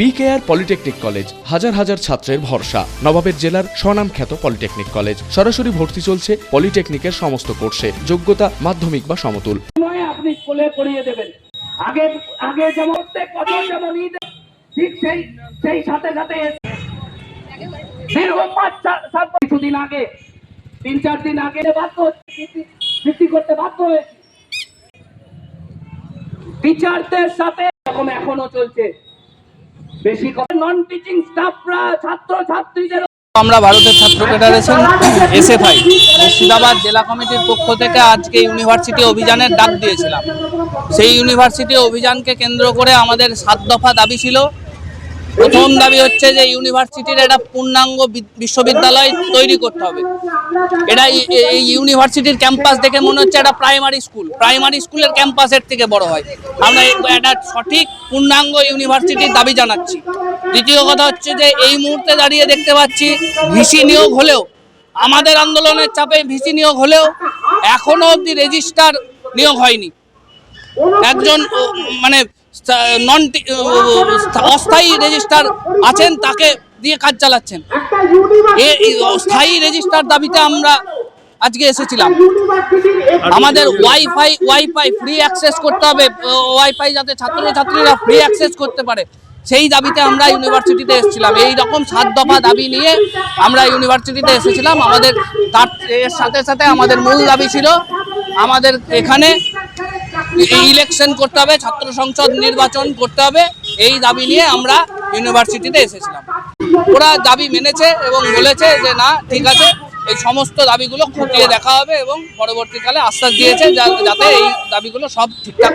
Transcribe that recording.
BKR polytechnic college হাজার হাজার ছাত্রের ভরসা। নবাবের জেলার স্বনামখ্যাত পলিটেকনিক কলেজ সরাসরি ভর্তি চলছে পলিটেকনিকের সমস্ত কোর্সে যোগ্যতা, মাধ্যমিক বা সমতুল। আপনি পড়িয়ে দেবেন। আগে আগে যেমন যেমন ঠিক সেই সেই সাথে সাথে দীর্ঘ পাঁচ সাত, কিছুদিন আগে, তিন, চার দিন আগে বাধ্য বৃদ্ধি করতে বাধ্য হয়েছে। টিচারদের সাথে এখনও চলছে। বেশি নন টিচিং স্টাফরা ছাত্র, ছাত্রীদের আমরা ভারতের ছাত্র ফেডারেশন এসএফআই মুর্শিদাবাদ জেলা কমিটির পক্ষ থেকে আজকে ইউনিভার্সিটি অভিযানের ডাক দিয়েছিলাম। সেই ইউনিভার্সিটি অভিযানকে কেন্দ্র করে আমাদের সাত দফা দাবি ছিল প্রথম দাবি হচ্ছে যে ইউনিভার্সিটির একটা পূর্ণাঙ্গ বিশ্ববিদ্যালয় তৈরি করতে হবে। এটা এই- ইউনিভার্সিটির ক্যাম্পাস দেখে মনে হচ্ছে একটা প্রাইমারি স্কুল। প্রাইমারি স্কুলের ক্যাম্পাসের থেকে বড় হয়। আমরা একটা সঠিক পূর্ণাঙ্গ ইউনিভার্সিটির দাবি জানাচ্ছি। দ্বিতীয় কথা হচ্ছে যে এই মুহূর্তে দাঁড়িয়ে দেখতে পাচ্ছি ভিসি নিয়োগ হলেও, আমাদের আন্দোলনের চাপে ভিসি নিয়োগ হলেও এখনও অবধি রেজিস্টার নিয়োগ হয়নি। একজন মানে নন অস্থায়ী রেজিস্টার আছেন তাকে দিয়ে কাজ চালাচ্ছেন। এ- এই স্থায়ী রেজিস্টার দাবিতে আমরা আজকে এসেছিলাম। আমাদের ওয়াইফাই ওয়াইফাই ফ্রি অ্যাক্সেস করতে হবে ওয়াইফাই যাতে ছাত্রছাত্রীরা ফ্রি অ্যাক্সেস করতে পারে। সেই দাবিতে আমরা ইউনিভার্সিটিতে এসেছিলাম। এই রকম সাত দফা দাবি নিয়ে আমরা ইউনিভার্সিটিতে এসেছিলাম। আমাদের তার এর সাথে সাথে আমাদের মূল দাবি ছিল আমাদের এখানে ইলেকশন করতে হবে, ছাত্র সংসদ নির্বাচন করতে হবে, এই দাবি নিয়ে আমরা ইউনিভার্সিটিতে এসেছিলাম। ওরা দাবি মেনেছে এবং বলেছে যে না, ঠিক আছে, এই সমস্ত দাবিগুলো খতিয়ে দেখা হবে এবং পরবর্তীকালে আশ্বাস দিয়েছে যাতে এই দাবিগুলো সব ঠিকঠাক